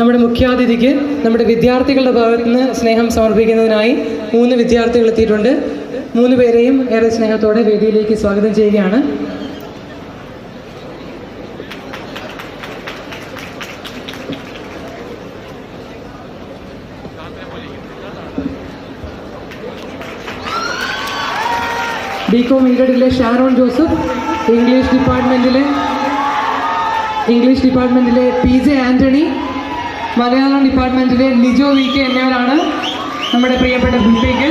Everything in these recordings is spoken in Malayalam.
നമ്മുടെ മുഖ്യാതിഥിക്ക് നമ്മുടെ വിദ്യാർത്ഥികളുടെ ഭാഗത്ത് നിന്ന് സ്നേഹം സമർപ്പിക്കുന്നതിനായി മൂന്ന് വിദ്യാർത്ഥികൾ എത്തിയിട്ടുണ്ട്. മൂന്ന് പേരെയും ഏറെ സ്നേഹത്തോടെ വേദിയിലേക്ക് സ്വാഗതം ചെയ്യുകയാണ്. ബി കോം ഈഡഡിലെ ഷാരോൺ ജോസഫ് ഇംഗ്ലീഷ് ഡിപ്പാർട്ട്മെന്റിലെ ഇംഗ്ലീഷ് ഡിപ്പാർട്ട്മെന്റിലെ പി ജെ ആന്റണി മലയാളം ഡിപ്പാർട്ട്മെന്റിലെ ലിജോ വി കെ എന്നിവരാണ് നമ്മുടെ പ്രിയപ്പെട്ട കുട്ടിക്ക്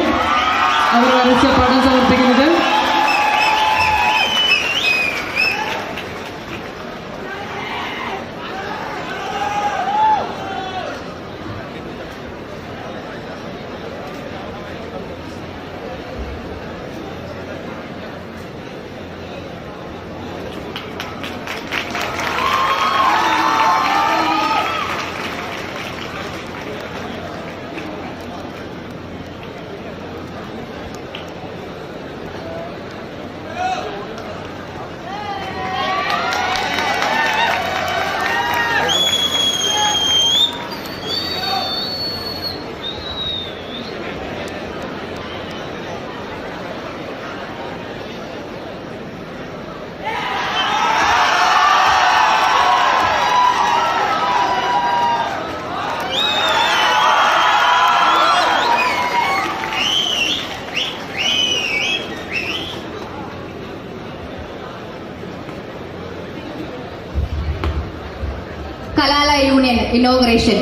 കലാല യൂണിയൻ ഇനോഗ്രേഷൻ